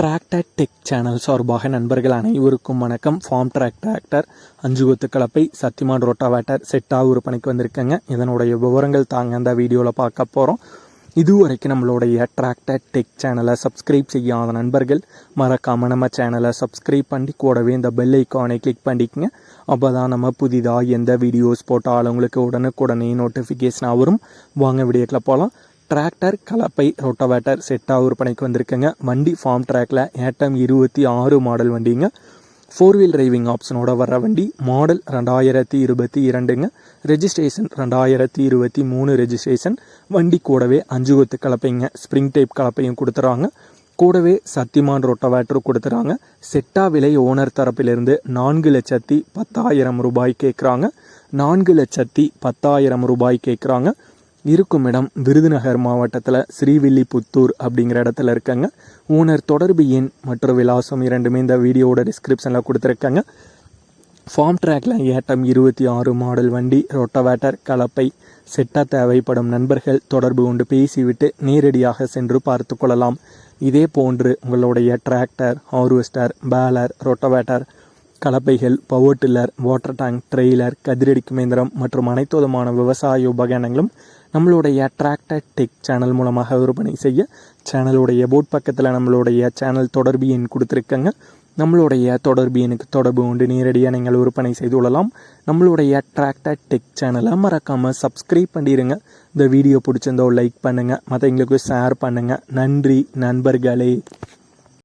Tractor tech channel சார்பாக நண்பர்கள் அனைவருக்கும் வணக்கம். ஃபார்ம் ட்ராக் டிராக்டர் அஞ்சு கொத்து கலப்பை சத்தியமான் ரோட்டாவேட்டர் செட்டாக விற்பனைக்கு வந்திருக்கேங்க. இதனுடைய விவரங்கள் தாங்க அந்த வீடியோவில் பார்க்க போகிறோம் இதுவரைக்கும் நம்மளுடைய டிராக்டர் டெக் சேனலை சப்ஸ்கிரைப் செய்யாத நண்பர்கள் மறக்காமல் நம்ம சேனலை சப்ஸ்கிரைப் பண்ணி கூடவே இந்த பெல் ஐக்கானை கிளிக் பண்ணிக்கங்க. அப்போ தான் நம்ம புதிதாக எந்த வீடியோஸ் போட்டாலும் உங்களுக்கு உடனுக்குடனே நோட்டிஃபிகேஷனாக வரும். வாங்க வீடியோக்கில் போகலாம் டிராக்டர் கலப்பை ரொட்டவேட்டர் செட்டாக விற்பனைக்கு வந்திருக்குங்க. வண்டி ஃபார்ம் ட்ராக்ல ஏட்டம் இருபத்தி ஆறு மாடல் வண்டிங்க. ஃபோர் வீல் டிரைவிங் ஆப்ஷனோட வர்ற வண்டி மாடல் ரெண்டாயிரத்தி இருபத்தி இரண்டுங்க. ரெஜிஸ்ட்ரேஷன் ரெண்டாயிரத்தி இருபத்தி மூணு ரெஜிஸ்ட்ரேஷன் வண்டி கூடவே அஞ்சு கொத்து கலப்பைங்க ஸ்ப்ரிங் டைப் கலப்பையும் கொடுத்துறாங்க. கூடவே சத்திமான் ரொட்டவேட்டர் கொடுத்துறாங்க. செட்டா விலை ஓனர் தரப்பிலிருந்து நான்கு லட்சத்தி பத்தாயிரம் ரூபாய் கேட்குறாங்க நான்கு லட்சத்தி பத்தாயிரம் ரூபாய் கேட்குறாங்க இருக்கும் இடம் விருதுநகர் மாவட்டத்தில் ஸ்ரீவில்லிபுத்தூர் அப்படிங்கிற இடத்துல இருக்காங்க. ஓனர் தொடர்பு எண் மற்றும் விலாசம் இரண்டுமே இந்த வீடியோவோட டிஸ்கிரிப்ஷனில் கொடுத்துருக்காங்க. ஃபார்ம் ட்ராக்ல ஏட்டம் இருபத்தி ஆறு மாடல் வண்டி ரொட்டவேட்டர் கலப்பை செட்டாக தேவைப்படும் நண்பர்கள் தொடர்பு கொண்டு பேசிவிட்டு நேரடியாக சென்று பார்த்து கொள்ளலாம். இதே போன்று உங்களுடைய tractor harvester baler rotavator கலப்பைகள் power tiller water tank trailer கதிரடிக்கும் இயந்திரம் மற்றும் அனைத்து விதமான விவசாய உபகரணங்களும் நம்மளுடைய அட்ராக்டட் டெக் சேனல் மூலமாக விற்பனை செய்ய சேனலுடைய போட் பக்கத்தில் நம்மளுடைய சேனல் தொடர்பு எண் கொடுத்துருக்கங்க. நம்மளுடைய தொடர்பு எண்ணுக்கு தொடர்பு உண்டு நேரடியாக நீங்கள் விற்பனை செய்து கொள்ளலாம். நம்மளுடைய அட்ராக்டட் டெக் சேனலை மறக்காமல் சப்ஸ்கிரைப் பண்ணிடுங்க இந்த வீடியோ பிடிச்சிருந்தோ லைக் பண்ணுங்கள் மற்றவங்களுக்கு ஷேர் பண்ணுங்கள் நன்றி நண்பர்களே.